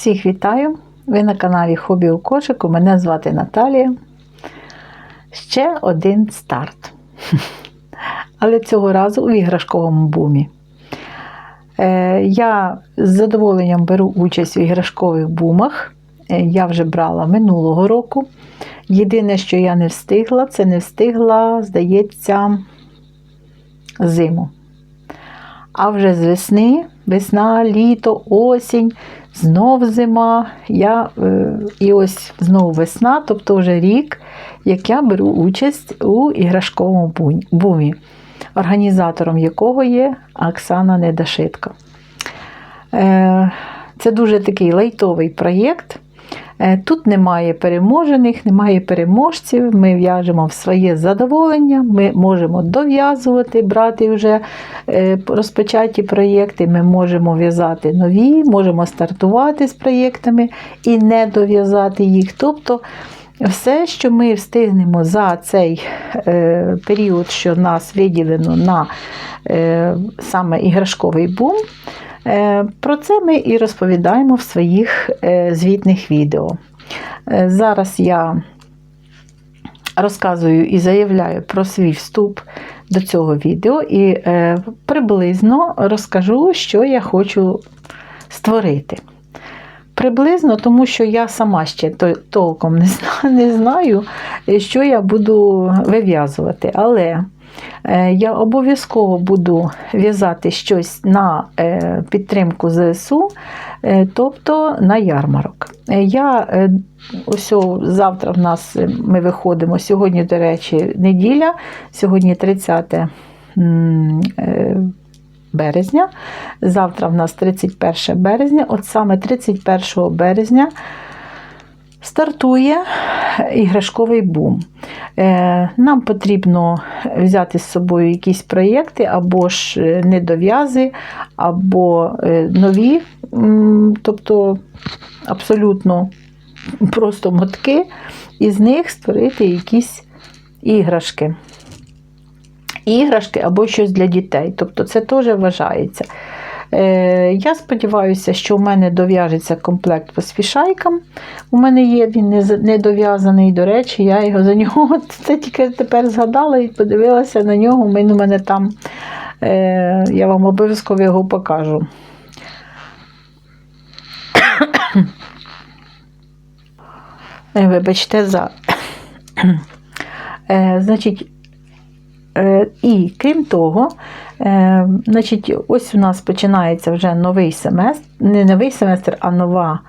Всіх вітаю! Ви на каналі Хобі у кошику. Мене звати Наталія. Ще один старт. Але цього разу у іграшковому бумі. Е, Я з задоволенням беру участь в іграшкових бумах. Е, Я вже брала минулого року. Єдине, що я не встигла, це не встигла, здається, зиму. А вже з весни, весна, літо, осінь, знов зима. Я, е, і ось знову весна, тобто вже рік, як я беру участь у іграшковому бумі, організатором якого є Оксана Недашитко. Е, Це дуже такий лайтовий проєкт. Е, Тут немає переможених, немає переможців. Ми в'яжемо в своє задоволення, ми можемо дов'язувати, брати вже е, розпочаті проєкти, ми можемо в'язати нові, можемо стартувати з проєктами і не дов'язати їх. Тобто все, що ми встигнемо за цей е, період, що нас виділено на саме іграшковий бум. Е, Про це ми і розповідаємо в своїх е, звітних відео. Е, Зараз я розказую і заявляю про свій вступ до цього відео і приблизно розкажу, що я хочу створити. Приблизно, тому що я сама ще толком не знаю, що я буду вив'язувати. Але я обов'язково буду в'язати щось на е, підтримку ЗСУ, е, тобто на ярмарок. Е, Я е, ось завтра в нас е, ми виходимо. Сьогодні, до речі, неділя, сьогодні 30 е, березня. Завтра в нас 31 березня. От саме 31 березня стартує іграшковий бум. Е, Нам потрібно взяти з собою якісь проєкти, або ж е, недов'язи, або е, нові, тобто абсолютно просто мотки, і з них створити якісь іграшки. Іграшки або щось для дітей. Тобто це теж вважається. Е, Я сподіваюся, що в мене дов'яжеться комплект по свішайкам. У мене є він не дов'язаний, до речі, я його за нього це тільки тепер згадала і подивилася на нього. Він у мене там, е, я вам обов'язково його покажу. Е, Вибачте за. Значить, І крім того, е, значить, ось у нас починається вже новий семестр, не новий семестр, а нова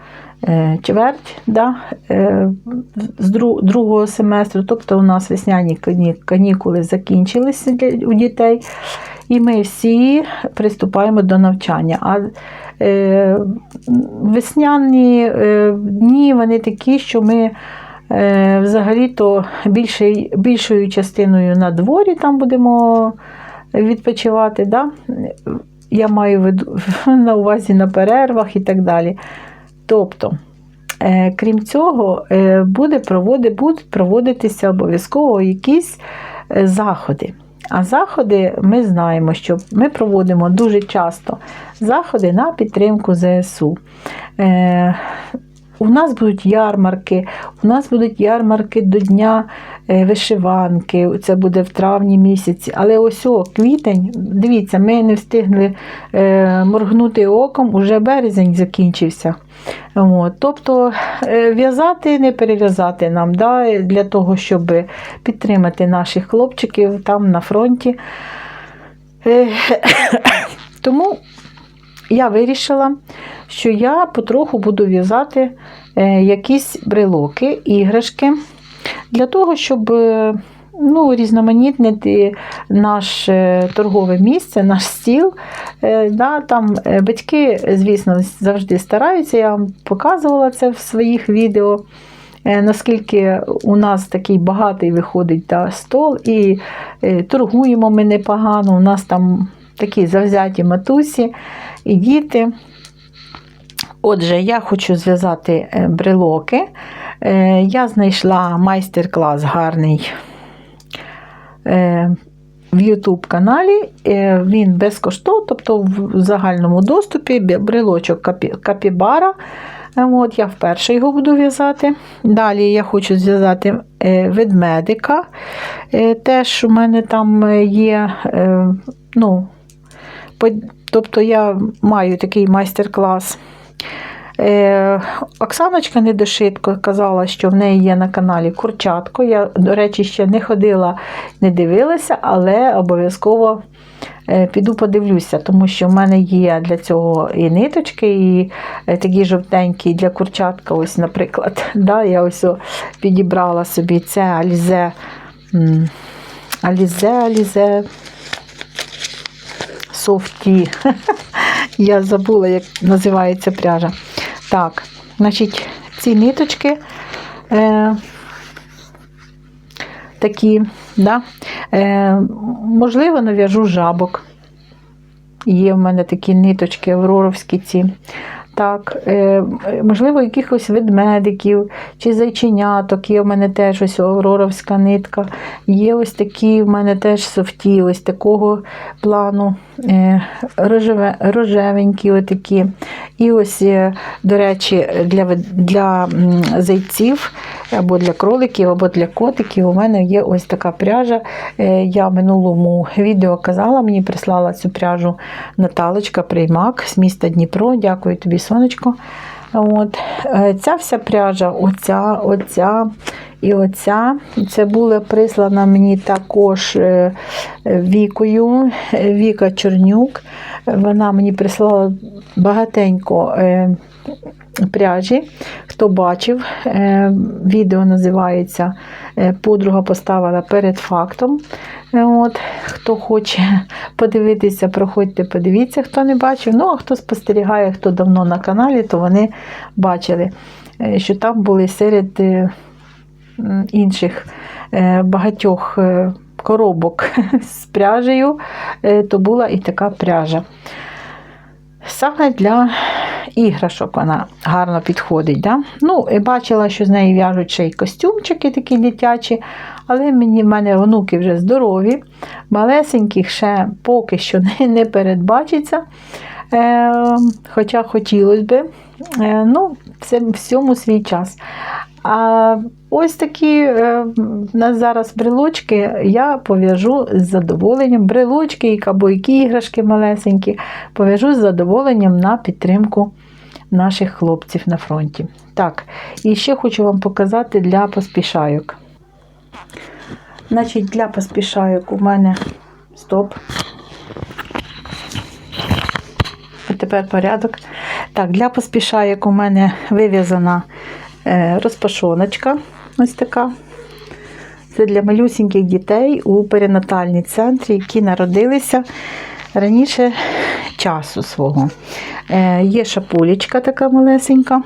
е, чверть да, е, з дру- другого семестру. Тобто у нас весняні канікули закінчилися для- у дітей, і ми всі приступаємо до навчання. А е, весняні е, дні вони такі, що ми. Е, Взагалі-то більшою частиною на дворі там будемо відпочивати. Да? Я маю на увазі на перервах і так далі. Тобто, е, крім цього, е, буде проводи, будуть проводитися обов'язково якісь е, заходи. А заходи ми знаємо, що ми проводимо дуже часто заходи на підтримку ЗСУ. У нас будуть ярмарки, у нас будуть ярмарки до Дня е, вишиванки, це буде в травні місяці. Але ось о, квітень, дивіться, ми не встигли е, моргнути оком, уже березень закінчився. От, тобто е, в'язати, не перев'язати нам да, для того, щоб підтримати наших хлопчиків там на фронті. Тому я вирішила, що я потроху буду в'язати якісь брелоки, іграшки, для того, щоб е, ну, різноманітнити наше торгове місце, наш стіл. Е, Да, там е, батьки, звісно, завжди стараються, я вам показувала це в своїх відео. е, Наскільки у нас такий багатий виходить да, стол, і е, торгуємо ми непогано. У нас там такі завзяті матусі і діти. Отже, я хочу зв'язати е, брелоки. Е, Я знайшла майстер-клас гарний е, в YouTube каналі. Він безкоштовний, тобто в загальному доступі брелочок капібара. От, я вперше його буду в'язати. Далі я хочу зв'язати ведмедика. Теж у мене там є, ну, тобто я маю такий майстер-клас. Е, Оксаночка Недошитко казала, що в неї є на каналі Курчатко. Я, до речі, ще не ходила, не дивилася, але обов'язково е, піду подивлюся, тому що в мене є для цього і ниточки, і е, такі жовтенькі для курчатка. Ось, наприклад. Да, я ось підібрала собі це Алізе. Алізе, Алізе. Софті. Я забула, як називається пряжа. Так, значить, ці ниточки е, такі, да? е, можливо, нав'яжу жабок. Є в мене такі ниточки авроровські ці. Так, е, можливо, якихось ведмедиків чи зайченяток. Є в мене теж ось авроровська нитка. Є ось такі в мене теж софті, ось такого плану е, рожеве, рожевенькі отакі. І ось, е, до речі, для, для зайців або для кроликів, або для котиків у мене є ось така пряжа. Е, Я в минулому відео казала, мені прислала цю пряжу Наталочка Приймак з міста Дніпро. Дякую тобі, сонечко. От. е, Ця вся пряжа, оця, оця і оця, це була прислана мені також е, Вікою, Віка Чорнюк. Вона мені прислала багатенько пряжі. Хто бачив, е, відео називається е, Подруга поставила перед фактом. Е, От, хто хоче подивитися, проходьте, подивіться, хто не бачив. Ну, а хто спостерігає, хто давно на каналі, то вони бачили, що там були серед інших багатьох коробок з пряжею, то була і така пряжа. Саме для іграшок вона гарно підходить. Да? Ну, і бачила, що з неї в'яжуть ще й костюмчики такі дитячі, але мені, в мене онуки вже здорові, малесеньких ще поки що не, не передбачиться. Е, хоча хотілося б. Е, ну, це всьому свій час. А ось такі е, в нас зараз брелочки я пов'яжу з задоволенням. Брелочки і кабойки, іграшки малесенькі, пов'яжу з задоволенням на підтримку наших хлопців на фронті. Так, і ще хочу вам показати для поспішайок. Значить, для поспішайок у мене стоп. А тепер порядок. Так, для поспішайок у мене вив'язана розпашоночка. Ось така. Це для малюсіньких дітей у перинатальній центрі, які народилися раніше часу свого. Е, є шапулечка така малесенька.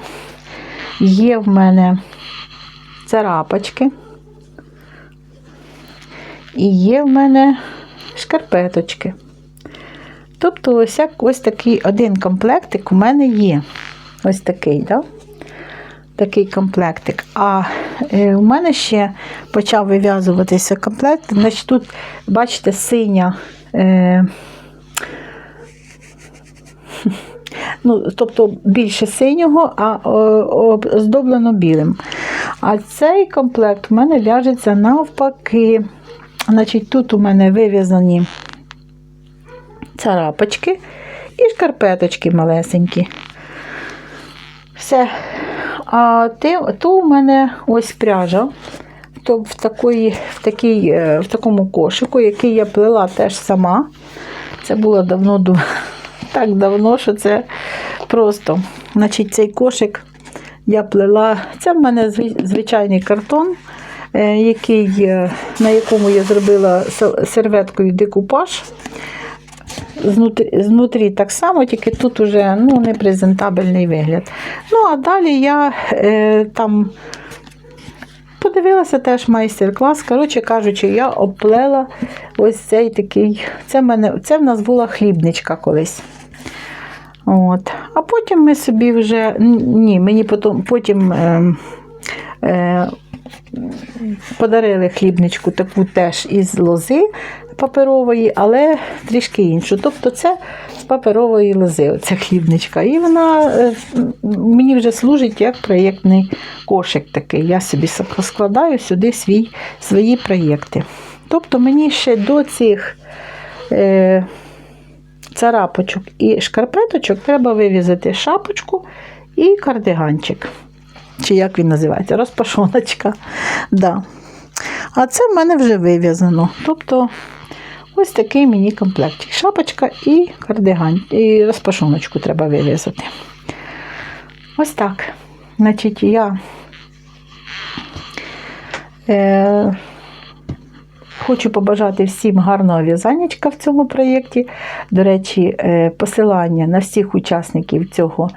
Є в мене царапочки. І є в мене шкарпеточки. Тобто, ось, ось такий один комплектик у мене є. Ось такий, да? Такий комплектик. А е, у мене ще почав вив'язуватися комплект. Значить, тут, бачите, синя. Е, ну, тобто більше синього, а оздоблено білим. А цей комплект у мене в'яжеться навпаки. Значить, тут у мене вив'язані царапочки і шкарпеточки малесенькі. Все. А ти, то у мене ось пряжа. То в, такої, в, такій, е, в такому кошику, який я плела теж сама. Це було давно, так давно, що це просто. Значить, цей кошик я плела. Це в мене звичайний картон, е, який, е, на якому я зробила се- серветкою декупаж. Знутрі, знутрі так само, тільки тут уже ну, непрезентабельний вигляд. Ну, а далі я е, там подивилася теж майстер-клас. Коротше кажучи, я оплела ось цей такий. Це в, мене, це в нас була хлібничка колись. От. А потім ми собі вже. Ні, мені потім, потім е, е, подарили хлібничку таку теж із лози. Паперової, але трішки іншу. Тобто це з паперової лози, оця хлібничка. І вона е, мені вже служить як проєктний кошик такий. Я собі складаю сюди свій, свої проєкти. Тобто мені ще до цих е, царапочок і шкарпеточок треба вивізати шапочку і кардиганчик. Чи як він називається? Розпашоночка. Да. А це в мене вже вив'язано. Тобто ось такий мені комплектик. Шапочка і кардиган, і розпашоночку треба вив'язати. Ось так. Значить, я е, хочу побажати всім гарного в'язаннячка в цьому проєкті. До речі, е, посилання на всіх учасників цього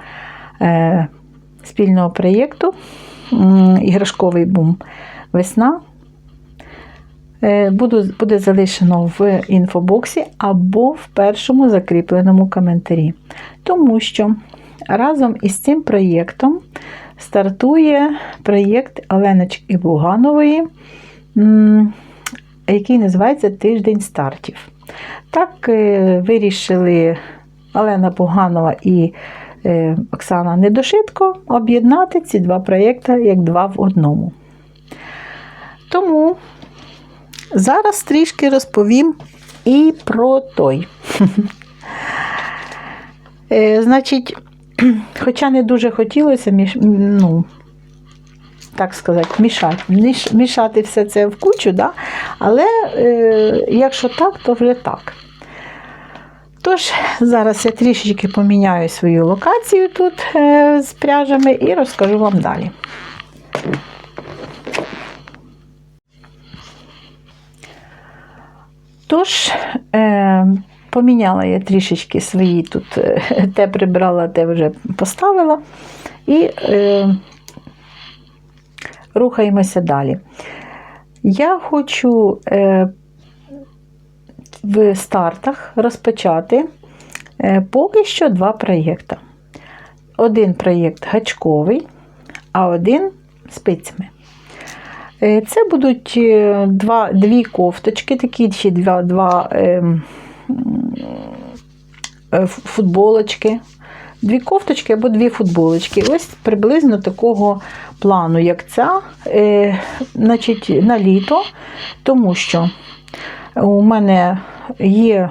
е, спільного проєкту Іграшковий бум Весна. Е, буде залишено в інфобоксі або в першому закріпленому коментарі. Тому що разом із цим проєктом стартує проєкт Оленочки Буганової, який називається Тиждень стартів. Так е, вирішили Олена Буганова і е, Оксана Недошитко об'єднати ці два проєкти як два в одному. Тому зараз трішки розповім і про той. Е, Значить, хоча не дуже хотілося між, ну, так сказати, мішати, мішати все це в кучу, да? але е, якщо так, то вже так. Тож, зараз я трішечки поміняю свою локацію тут е, з пряжами і розкажу вам далі. Тож, е, поміняла я трішечки свої тут, е, те прибрала, те вже поставила. І е, рухаємося далі. Я хочу е, в стартах розпочати е, поки що два проєкти. Один проєкт гачковий, а один спицями. Е, Це будуть е, два, дві кофточки, такі чи два, два ем, е, футболочки. Дві кофточки або дві футболочки. Ось приблизно такого плану, як ця, е, значить, на літо, тому що у мене є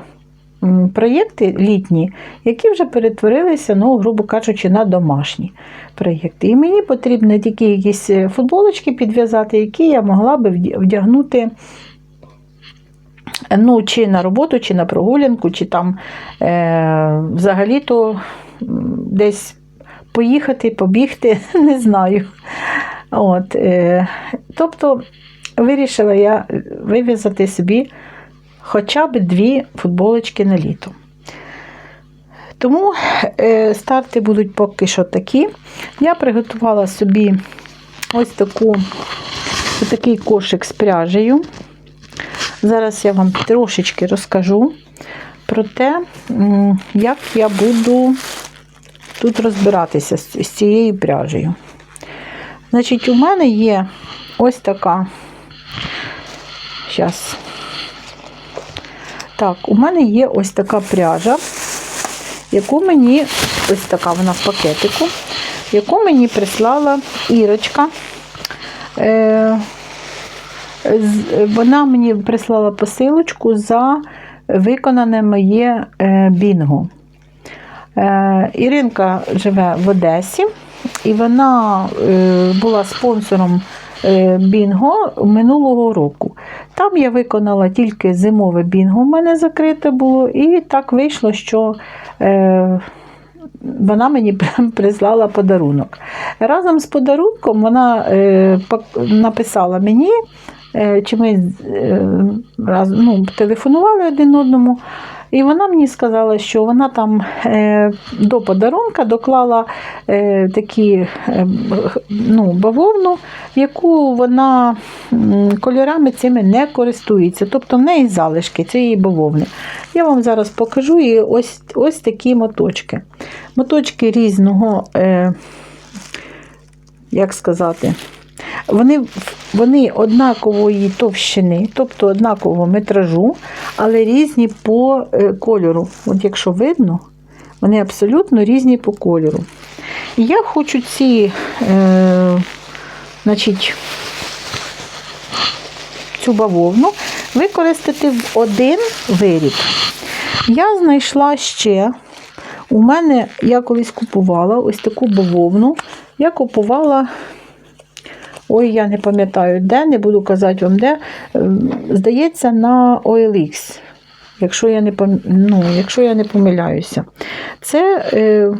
проєкти літні, які вже перетворилися, ну, грубо кажучи, на домашні проєкти. І мені потрібно тільки якісь е, футболочки підв'язати, які я могла би вдягнути. Ну, чи на роботу, чи на прогулянку, чи там е, взагалі-то десь поїхати, побігти, не знаю. От, е, тобто вирішила я вив'язати собі хоча б дві футболочки на літо. Тому е, старти будуть поки що такі. Я приготувала собі ось таку, ось такий кошик з пряжею. Зараз я вам трошечки розкажу про те, як я буду тут розбиратися з цією пряжею. Значить, у мене є ось така. Зараз. Так, у мене є ось така пряжа, яку мені, ось така вона в пакетику, яку мені прислала Ірочка. Е, вона мені прислала посилочку за виконане моє е, бінго. Е, Іринка живе в Одесі, і вона була спонсором бінго минулого року. Там я виконала тільки зимове бінго, у мене закрите було, і так вийшло, що е, вона мені прислала подарунок. Разом з подарунком вона е, написала мені, е, чи ми е, раз, ну, телефонували один одному. І вона мені сказала, що вона там е, до подарунка доклала е, такі е, ну, бавовну, яку вона кольорами цими не користується. Тобто в неї залишки цієї бавовни. Я вам зараз покажу і ось, ось такі моточки. Моточки різного, як сказати, Вони, вони однакової товщини, тобто однакового метражу, але різні по е, кольору. От якщо видно, вони абсолютно різні по кольору. І я хочу ці, е, значить, цю бавовну використати в один виріб. Я знайшла ще, у мене я колись купувала ось таку бавовну. Я купувала, ой, я не пам'ятаю де, не буду казати вам де. ем, Здається, на OLX. Якщо я не, пом- ну, якщо я не помиляюся. Це е,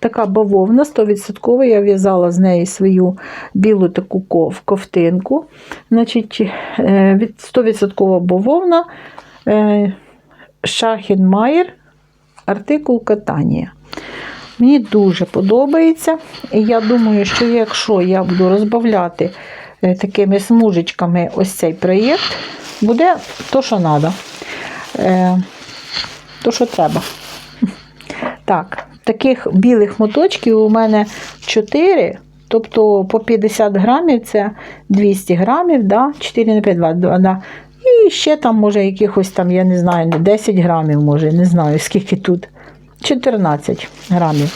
така бавовна 100%. Я в'язала з неї свою білу таку ков, ковтинку. Значить, е, 100% бавовна е, Шахінмайер, артикул катання. Мені дуже подобається. І я думаю, що якщо я буду розбавляти е, такими смужечками ось цей проєкт, буде то, що треба. То, що треба. Так, таких білих моточків у мене 4, тобто по 50 грамів це 200 грамів, да? 4 на 5, 2, да. І ще там, може, якихось там, я не знаю, 10 грамів, може, не знаю, скільки тут. 14 грамів.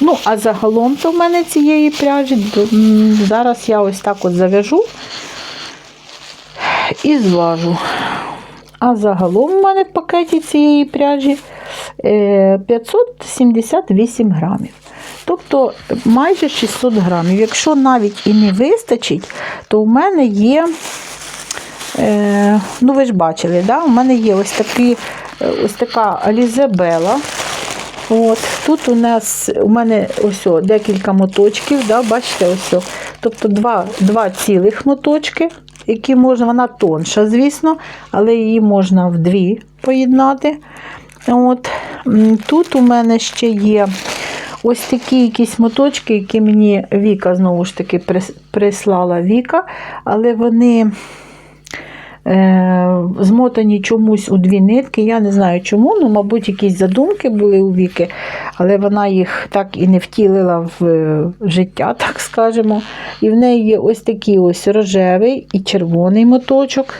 Ну, а загалом то в мене цієї пряжі, зараз я ось так от зав'яжу і зважу. А загалом у мене в пакеті цієї пряжі е, 578 грамів. Тобто майже 600 грамів. Якщо навіть і не вистачить, то у мене є, е, ну ви ж бачили, да? у мене є ось, такі, е, ось така Алізабела. От, Тут у нас у мене ось декілька моточків, да, бачите, ось тобто два, два цілих моточки, які можна, вона тонша, звісно, але її можна в дві поєднати. От. Тут у мене ще є ось такі якісь моточки, які мені Віка знову ж таки прислала Віка, але вони е, змотані чомусь у дві нитки. Я не знаю чому, ну, мабуть, якісь задумки були у Віки, але вона їх так і не втілила в е, життя, так скажемо. І в неї є ось такий ось рожевий і червоний моточок,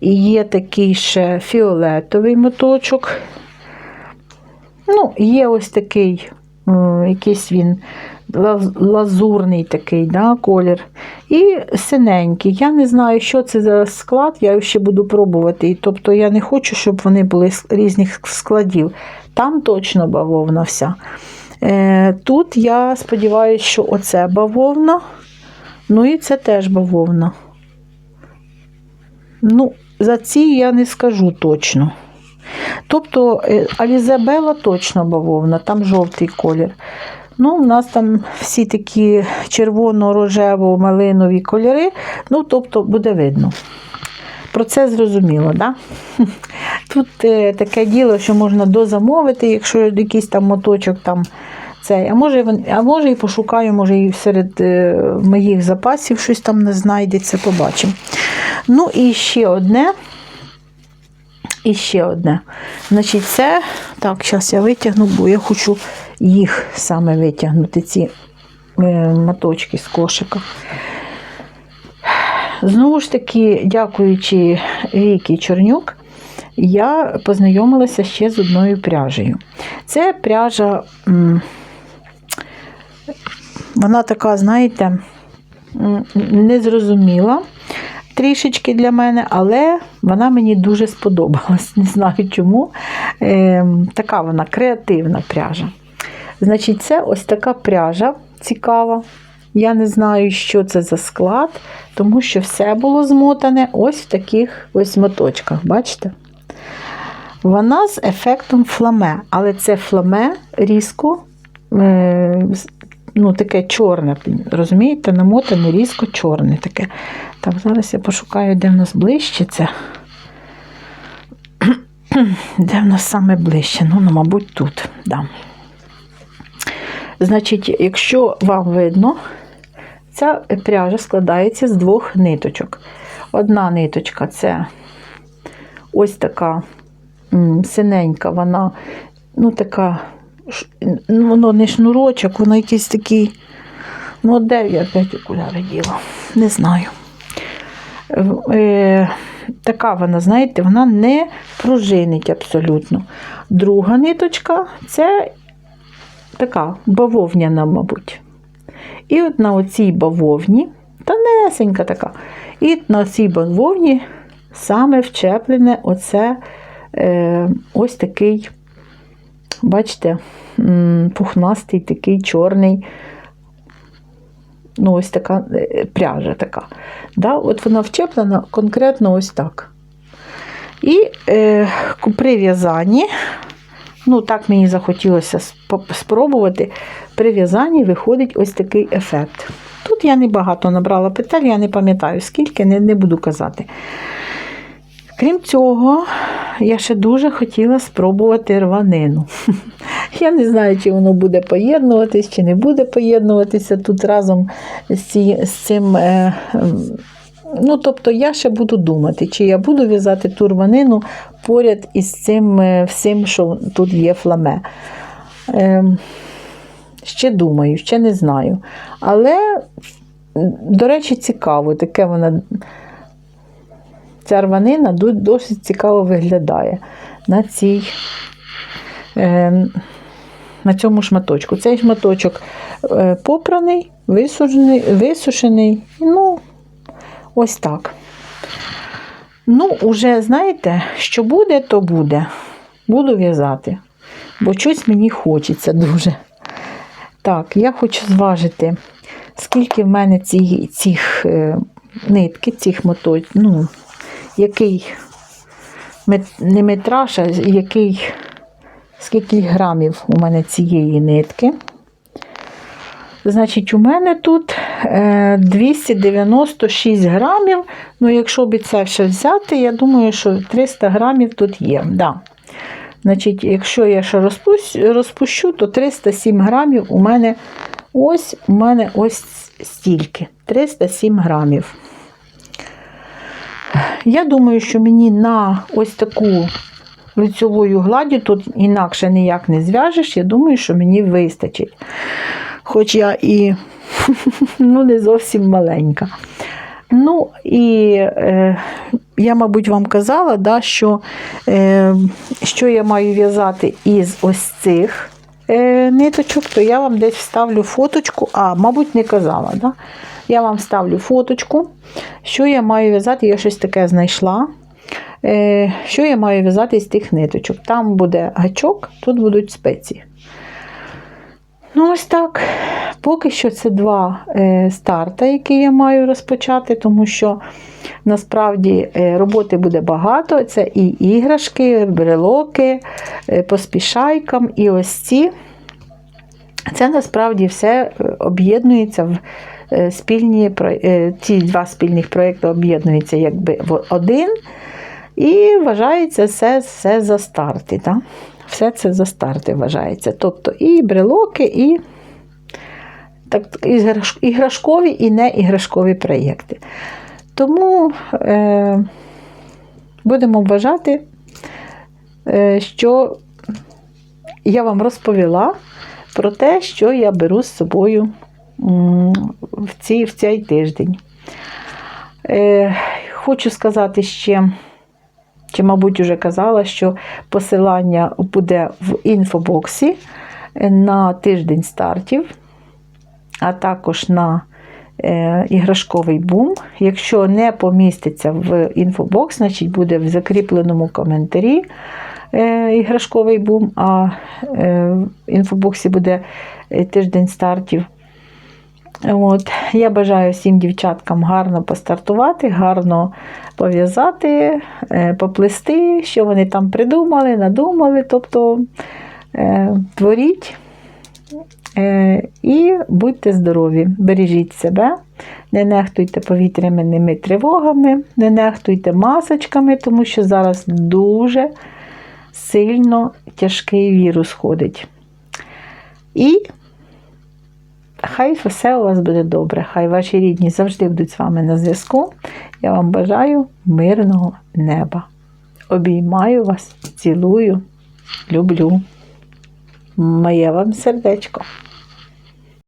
і є такий ще фіолетовий моточок. Ну, є ось такий, е, якийсь він лазурний такий да, колір. І синенький. Я не знаю, що це за склад, я ще буду пробувати. І, Тобто я не хочу, щоб вони були з різних складів. Там точно бавовна вся. Е, тут я сподіваюся, що оце бавовна. Ну і це теж бавовна. Ну, за ці я не скажу точно. Тобто е, Алізабела точно бавовна, там жовтий колір. Ну, у нас там всі такі червоно-рожево-малинові кольори. Ну, тобто, буде видно. Про це зрозуміло, да? Тут е, таке діло, що можна дозамовити, якщо якийсь там моточок там цей. А може, а може і пошукаю, може і серед е, моїх запасів щось там не знайдеться, побачимо. Ну і ще одне. І ще одне. Значить, це, так, зараз я витягну, бо я хочу їх саме витягнути, ці е, моточки з кошика. Знову ж таки, дякуючи Вікі Чорнюк, я познайомилася ще з одною пряжею. Це пряжа, вона така, знаєте, незрозуміла трішечки для мене, але вона мені дуже сподобалась. Не знаю чому. Е, така вона креативна пряжа. Значить, це ось така пряжа цікава. Я не знаю, що це за склад, тому що все було змотане ось в таких ось моточках. Бачите? Вона з ефектом фламе, але це фламе різко, е, ну, таке чорне, розумієте, намотане різко чорне таке. Так, зараз я пошукаю, де в нас ближче це. Де в нас саме ближче? Ну, ну мабуть, тут. Да. Значить, якщо вам видно, ця пряжа складається з двох ниточок. Одна ниточка це ось така синенька, вона, ну, така, ну, воно не шнурочок, воно якийсь такий, Ну, де я опять окуляри діла? Не знаю. Е, така вона, знаєте, вона не пружинить абсолютно. Друга ниточка це така бавовняна, мабуть. І от на оцій бавовні, тонесенька така, і на цій бавовні саме вчеплене оце е, ось такий, бачите, пухнастий, такий чорний, ну, ось така е, пряжа така. Да? От вона вчеплена конкретно ось так. І е, при в'язанні, ну так мені захотілося спробувати, при в'язанні виходить ось такий ефект. Тут я небагато набрала петель, я не пам'ятаю скільки, не, не буду казати. Крім цього, я ще дуже хотіла спробувати рванину. Я не знаю, чи воно буде поєднуватись, чи не буде поєднуватися тут разом з, цим. Ну, тобто я ще буду думати, чи я буду в'язати ту рванину поряд із цим е, всім, що тут є фламе. Е, ще думаю, ще не знаю. Але, до речі, цікаво, таке вона ця рванина досить цікаво виглядає на цій. Е, на цьому шматочку. Цей шматочок е, попраний, висушений, висушений. Ну, ось так. Ну, уже знаєте, що буде, то буде. Буду в'язати. Бо щось мені хочеться дуже. Так, я хочу зважити, скільки в мене ці, цих е, нитки, цих моточків, ну, який не метраж, а який, скільки грамів у мене цієї нитки. Значить, у мене тут 296 грамів. Ну, якщо б це ще взяти, я думаю, що 300 грамів тут є. Да. Значить, якщо я ще розпущу, розпущу, то 307 грамів у мене ось у мене ось стільки. 307 грамів. Я думаю, що мені на ось таку лицьовою гладдю тут інакше ніяк не зв'яжеш. Я думаю, що мені вистачить. Хоч я і ну, не зовсім маленька. Ну і е, я, мабуть, вам казала, да, що, е, що я маю в'язати із ось цих е, ниточок, то я вам десь вставлю фоточку, а, мабуть, не казала. Да? Я вам ставлю фоточку, що я маю в'язати, я щось таке знайшла. Е, що я маю в'язати з тих ниточок? Там буде гачок, тут будуть спеції. Ну, ось так. Поки що це два е, старта, які я маю розпочати, тому що насправді е, роботи буде багато. Це і іграшки, брелоки, е, поспішайкам, і ось ці. Це насправді все об'єднується в спільні ці два спільних проєкти об'єднуються якби в один. І вважається все, все за старти. Так? Все це за старти вважається. Тобто і брелоки, і так, іграшкові і не іграшкові проєкти. Тому е, будемо вважати, е, що я вам розповіла про те, що я беру з собою в, ці, в цей тиждень. Е, хочу сказати ще, чи, мабуть, вже казала, що посилання буде в інфобоксі на тиждень стартів, а також на е, іграшковий бум. Якщо не поміститься в інфобокс, значить буде в закріпленому коментарі е, іграшковий бум, а е, в інфобоксі буде тиждень стартів. От, я бажаю всім дівчаткам гарно постартувати, гарно пов'язати, е, поплести, що вони там придумали, надумали. Тобто е, творіть е, і будьте здорові, бережіть себе, не нехтуйте повітряними тривогами, не нехтуйте масочками, тому що зараз дуже сильно тяжкий вірус ходить. І Хай все у вас буде добре, хай ваші рідні завжди будуть з вами на зв'язку. Я вам бажаю мирного неба. Обіймаю вас, цілую, люблю. Моє вам сердечко.